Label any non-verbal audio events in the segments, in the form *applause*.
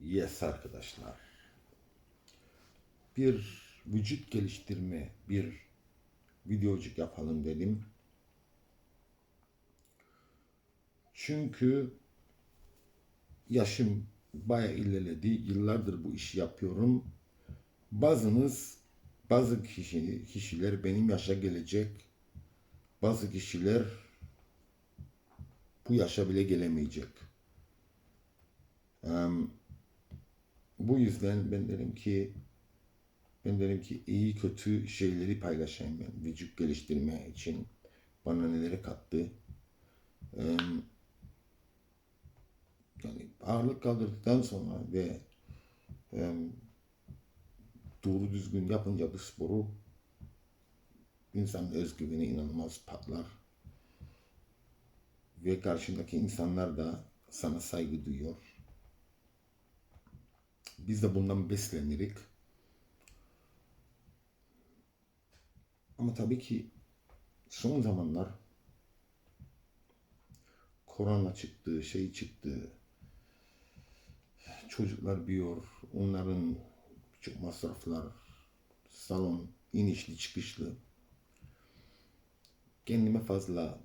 Yes arkadaşlar. Bir vücut geliştirme, bir videocuk yapalım dedim. Çünkü yaşım bayağı ilerledi. Yıllardır bu işi yapıyorum. Bazınız, bazı kişi, kişiler benim yaşa gelecek. Bazı kişiler bu yaşa bile gelemeyecek. Em, bu yüzden ben dedim ki ben dedim ki iyi kötü şeyleri paylaşayım ben vücut geliştirme için bana neleri kattı. Yani ağırlık kaldırdıktan sonra ve doğru düzgün yapınca bu sporu insanın özgüveni inanılmaz patlar. Ve karşındaki insanlar da sana saygı duyuyor. Biz de bundan beslenirik. Ama tabii ki son zamanlar korona çıktı, şey çıktı. Çocuklar büyüyor. Onların birçok masraflar, salon inişli çıkışlı. Kendime fazla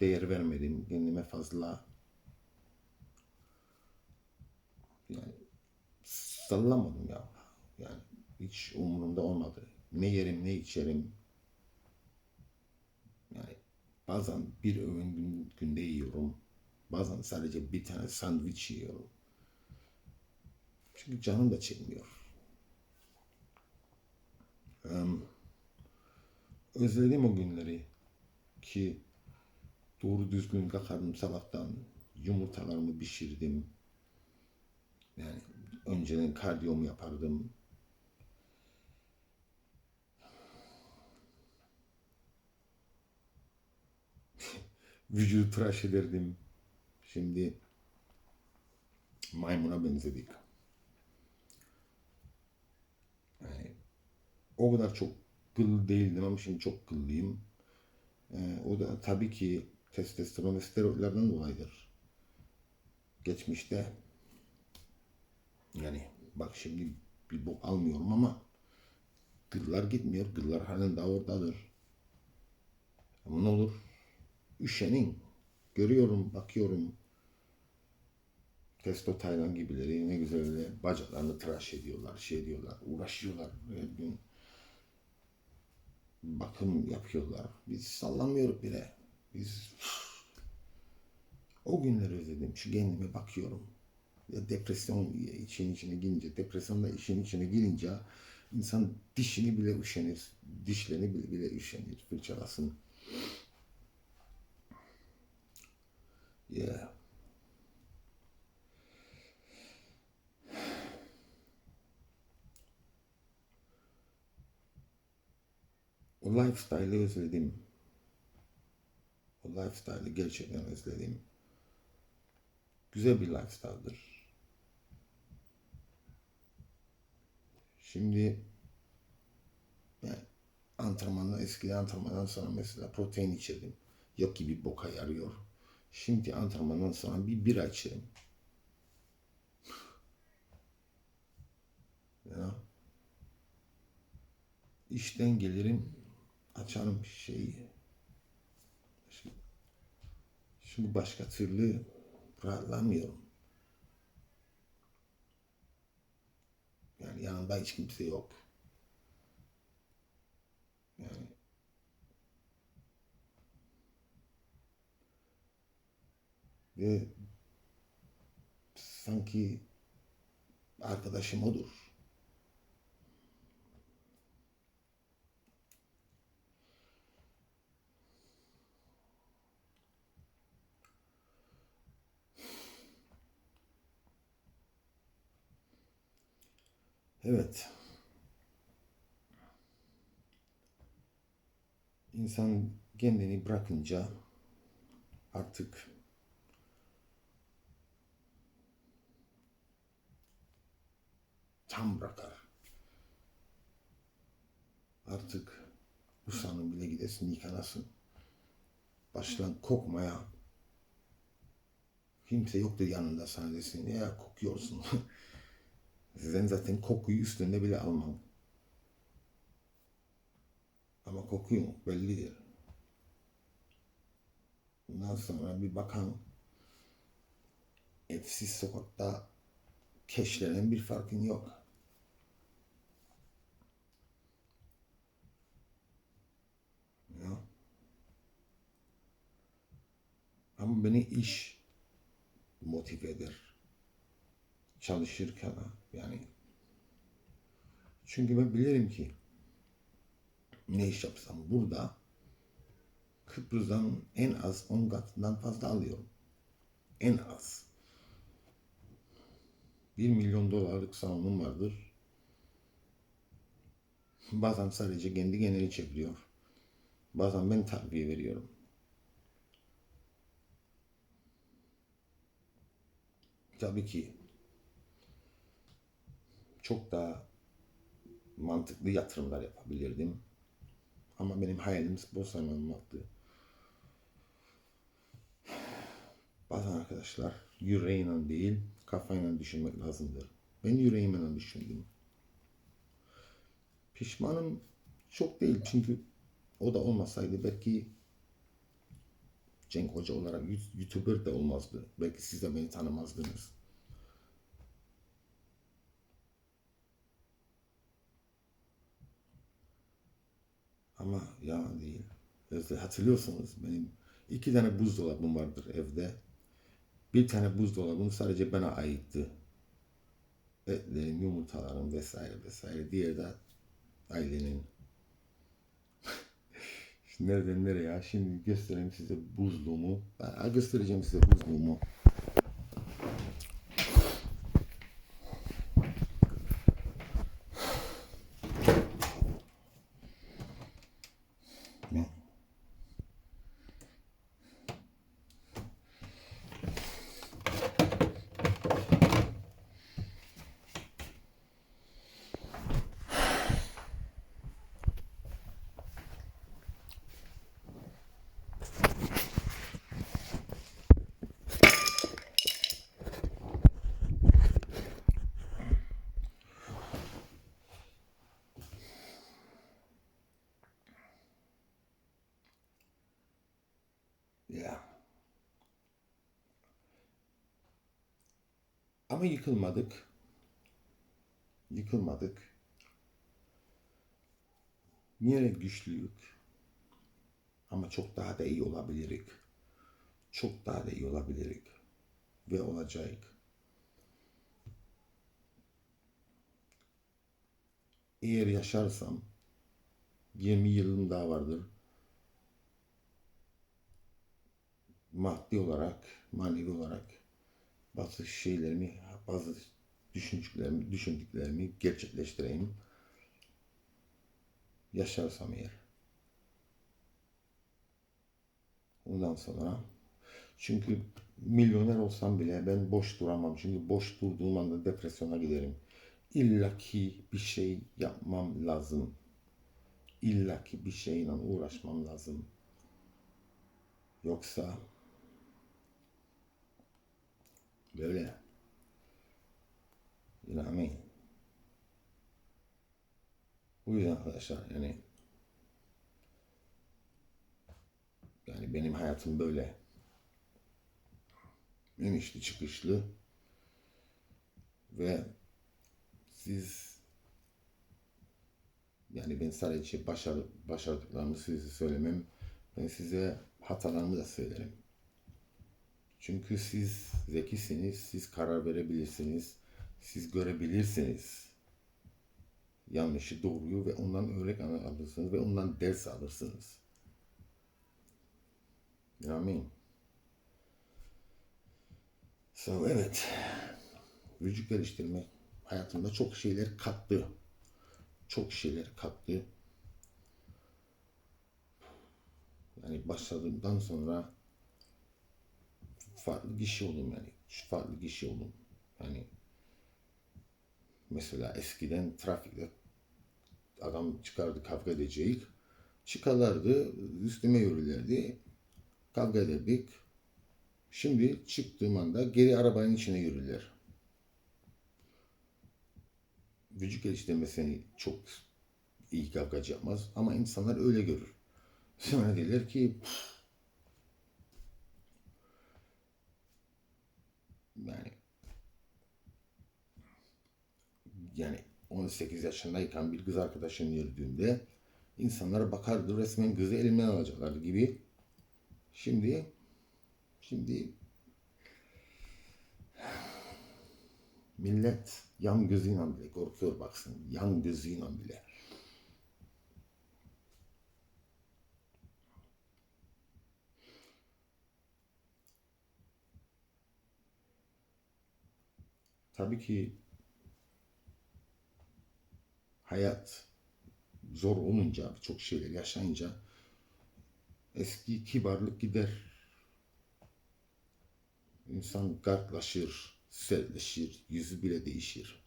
değer vermedim. Kendime fazla yani sallamadım ya. Yani hiç umurumda olmadı. Ne yerim ne içerim. Yani bazen bir öğün gün- günde yiyorum. Bazen sadece bir tane sandviç yiyorum. Çünkü canım da çekmiyor. Özledim o günleri ki doğru düzgün kalkardım sabahtan yumurtalarımı pişirdim. Yani önceden kardiyomu yapardım. *laughs* Vücudu tıraş ederdim. Şimdi maymuna benzedik. Yani o kadar çok kıl değildim ama şimdi çok kıllıyım. Ee, o da tabii ki testosteron ve steroidlerden dolayıdır. Geçmişte yani bak şimdi bir bok almıyorum ama gırlar gitmiyor. Gırlar halen daha oradadır. Ama ne olur? Üşenin. Görüyorum, bakıyorum. Testo Taylan gibileri ne güzel öyle bacaklarını tıraş ediyorlar, şey ediyorlar, uğraşıyorlar her gün. Bakım yapıyorlar. Biz sallamıyoruz bile. Biz o günleri özledim. Şu kendime bakıyorum. Depresyon için içine girince, depresyon da işin içine girince insan dişini bile üşenir. Dişlerini bile, bile üşenir. Fırçalasın. Yeah. O lifestyle'ı özledim. O lifestyle'ı gerçekten özledim. Güzel bir lifestyle'dır. Şimdi yani antrenmanla eski antrenmandan sonra mesela protein içirdim. Yok ki bir boka yarıyor. Şimdi antrenmandan sonra bir bira içerim. *laughs* Ya. İşten gelirim, açarım şeyi. Şimdi başka türlü rahatlamıyorum. Yani yanımda hiç kimse yok. Yani ve sanki arkadaşım odur. Evet. İnsan kendini bırakınca artık tam bırakar. Artık Rusya'nın bile gidesin yıkanasın. Başlan kokmaya Kimse yoktur yanında sana desin ya kokuyorsun. *laughs* Sen zaten kokuyu üstünde bile almam. Ama kokuyor mu? Bellidir. Bundan sonra bir bakan evsiz sokakta keşlenen bir farkın yok. Ya. Ama beni iş motive eder. Çalışırken ha, yani. Çünkü ben bilirim ki ne iş yapsam burada Kıbrıs'tan en az 10 katından fazla alıyorum. En az. 1 milyon dolarlık salonum vardır. Bazen sadece kendi kendini çeviriyor. Bazen ben takviye veriyorum. Tabii ki çok daha mantıklı yatırımlar yapabilirdim. Ama benim hayalim spor salonu olmaktı. Bazen arkadaşlar yüreğiyle değil kafayla düşünmek lazımdır. Ben yüreğimle düşündüm. Pişmanım çok değil çünkü o da olmasaydı belki Cenk Hoca olarak YouTuber de olmazdı. Belki siz de beni tanımazdınız. Ama yalan değil. Özde hatırlıyorsanız benim iki tane buzdolabım vardır evde. Bir tane buzdolabım sadece bana aitti. Etlerim, yumurtalarım vesaire vesaire. Diğeri de ailenin. *laughs* Nereden nereye? Şimdi göstereyim size buzluğumu. Ben göstereceğim size buzluğumu. Ne? Ya. Ama yıkılmadık. Yıkılmadık. Yine güçlüyük. Ama çok daha da iyi olabilirik. Çok daha da iyi olabilirik. Ve olacak. Eğer yaşarsam 20 yılım daha vardır. maddi olarak, manevi olarak bazı şeylerimi, bazı düşündüklerimi, düşündüklerimi gerçekleştireyim. Yaşarsam eğer. Ondan sonra çünkü milyoner olsam bile ben boş duramam. Çünkü boş durduğum anda depresyona giderim. İlla ki bir şey yapmam lazım. İlla ki bir şeyle uğraşmam lazım. Yoksa Böyle. You know what I mean? Bu yüzden arkadaşlar yani yani benim hayatım böyle inişli çıkışlı ve siz yani ben sadece başar, başardıklarımı size söylemem ben size hatalarımı da söylerim. Çünkü siz zekisiniz, siz karar verebilirsiniz, siz görebilirsiniz yanlışı doğruyu ve ondan örnek alırsınız ve ondan ders alırsınız. Mean? So evet, vücut geliştirme hayatımda çok şeyler kattı. Çok şeyler kattı. Yani başladığımdan sonra farklı kişi olun yani. Farklı kişi olun. Yani mesela eskiden trafikte adam çıkardı kavga edecek. Çıkarlardı, üstüme yürürlerdi. Kavga ederdik. Şimdi çıktığım anda geri arabanın içine yürürler. Vücut geliştirmesini çok iyi kavgacı yapmaz ama insanlar öyle görür. Sonra derler ki yani yani 18 yaşındayken bir kız arkadaşım yürüdüğümde insanlara bakardı resmen kızı elimden alacaklardı gibi. Şimdi şimdi millet yan gözüyle bile korkuyor baksın. Yan gözüyle bile. Tabii ki hayat zor olunca, birçok şeyler yaşayınca eski kibarlık gider. İnsan gartlaşır, sertleşir, yüzü bile değişir.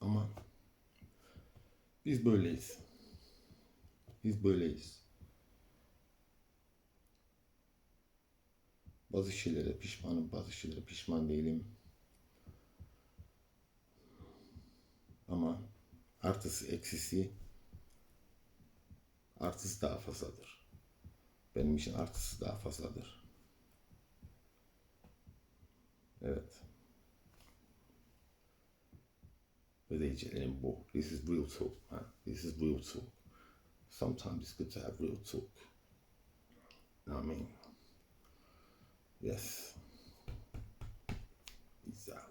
Ama biz böyleyiz. Biz böyleyiz. Bazı şeylere pişmanım, bazı şeylere pişman değilim. Ama artısı eksisi artısı daha fazladır. Benim için artısı daha fazladır. Evet. Ve diyeceklerim bu. This is real talk. Man. This is real talk. Sometimes it's good to have real talk. You know what I mean? Yes. Peace out.